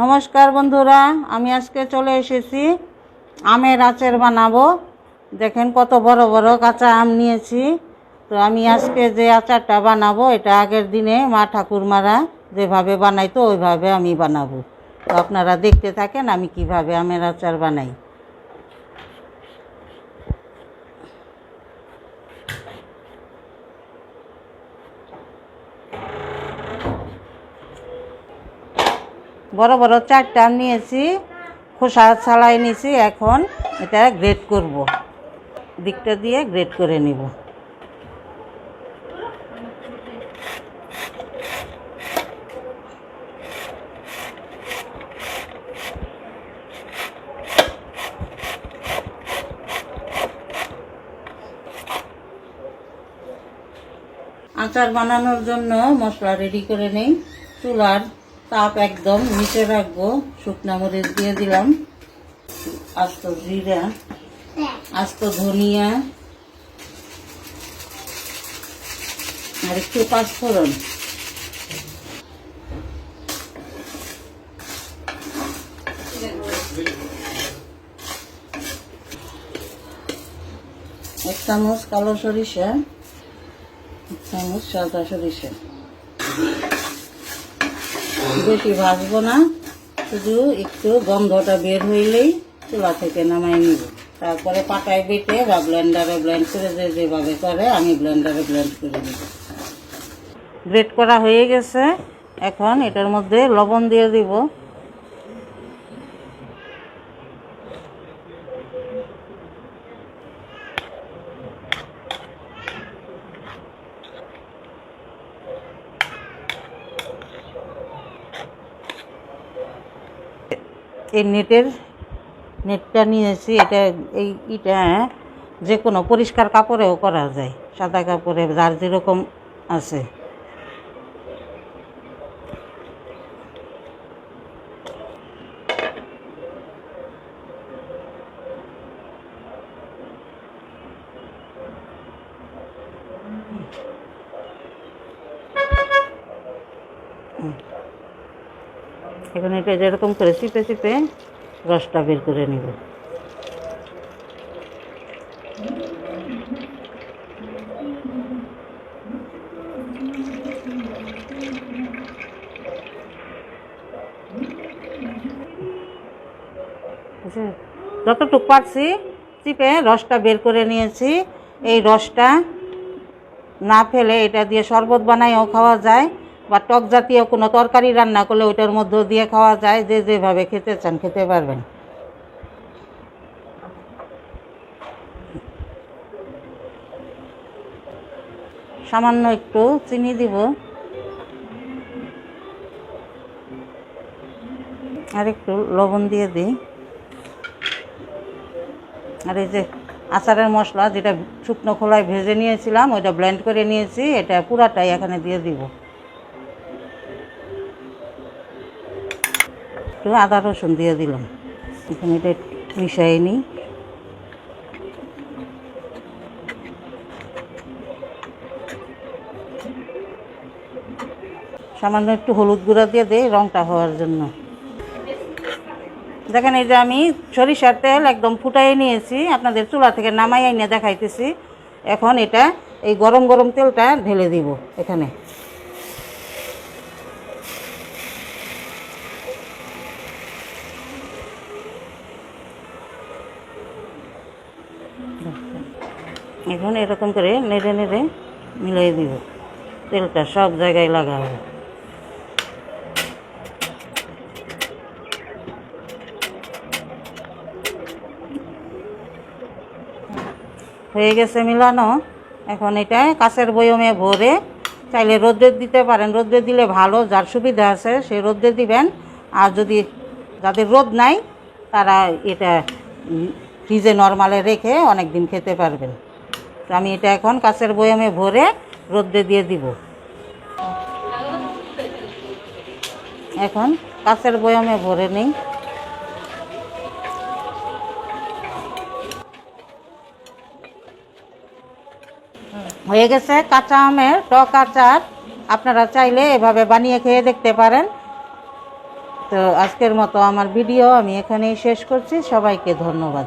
নমস্কার বন্ধুরা, আমি আজকে চলে এসেছি। আমের আচার বানাবো। দেখেন কত বড় বড় কাঁচা আম নিয়েছি। তো আমি আজকে যে আচারটা বানাবো, এটা আগের দিনে মা ঠাকুরমারা যেভাবে বানাইতো, ওইভাবে আমি বানাবো। তো আপনারা দেখতে থাকেন আমি কীভাবে আমের আচার বানাই। বড় বড় চারটা নিয়েছি, খোসা ছালাই নিয়েছি এখন এটা গ্রেড করব। দিকটা দিয়ে গ্রেড করে নিব। আচার বানানোর জন্য মশলা রেডি করে নেই। চুলার তাপ একদম নিচে রাখব, শুকনা মরিচ দিয়ে দিলাম, আস্ত জিরা, আস্ত ধনিয়া, আর একটু পাঁচফোড়ন। এক চামচ কালো সরিষা, এক চামচ সাদা সরিষা। বেশি ভাজবো না, শুধু একটু গন্ধটা বের হইলেই চুলা থেকে নামাই নিব। তারপরে পাটায় বেটে বা ব্লেন্ডারে ব্লেন্ড করে যে যেভাবে করে, আমি ব্লেন্ডারে ব্লেন্ড করে নিব। গ্রেট করা হয়ে গেছে। এখন এটার মধ্যে লবণ দিয়ে দিব। এই নেটের, নেটটা নিয়েছি, এটা এই ইটা যে কোনো পরিষ্কার কাপড়েও করা যায়, সাদা কাপড়ে, যার যেরকম আছে। এখন এটা যেরকম করে চিপে চিপে রসটা বের করে নিব? যতটুকু পারছি চিপে রসটা বের করে নিয়েছি। এই রসটা না ফেলে এটা দিয়ে শরবত বানাইও খাওয়া যায়। বা টক জাতীয় কোনো তরকারি রান্না করলে ওইটার মধ্যে দিয়ে খাওয়া যায়, যে যেভাবে খেতে চান খেতে পারবেন। সামান্য একটু চিনি দিব। আর একটু লবণ দিয়ে দিই। আর এই যে আচারের মশলা, যেটা শুকনো খোলায় ভেজে নিয়েছিলাম, ওইটা ব্লেন্ড করে নিয়েছি, এটা পুরাটাই এখানে দিয়ে দিব। একটু আদা রসুন দিয়ে দিলাম। এখানে এটা মিশাই নিই। সামান্য একটু হলুদ গুঁড়া দিয়ে দেয় রঙটা হওয়ার জন্য। দেখেন এই যে আমি সরিষার তেল একদম ফুটাই নিয়েছি, আপনাদের চুলা থেকে নামাই এনে দেখাইতেছি। এখন এটা এই গরম গরম তেলটা ঢেলে দিব এখানে। এখন এরকম করে নেড়ে নেড়ে মিলাই দিব। তেলটা সব জায়গায় লাগাবো হয়ে গেছে মিলানো। এখন এটা কাঁচের বয়মে ভরে চাইলে রোদ্রে দিতে পারেন। রোদ্রে দিলে ভালো, যার সুবিধা আছে সে রোদ্রে দিবেন। আর যদি যাদের রোদ নাই, তারা এটা ফ্রিজে নর্মালে রেখে অনেক দিন খেতে পারবেন। তো আমি এটা এখন কাঁচের বয়মে ভরে রোদ্রে দিয়ে দিব। এখন কাঁচের বয়মে ভরে নেই। হয়ে গেছে কাঁচা আমের টক আচার। আপনারা চাইলে এভাবে বানিয়ে খেয়ে দেখতে পারেন। তো আজকের মতো আমার ভিডিও আমি এখানেই শেষ করছি। সবাইকে ধন্যবাদ।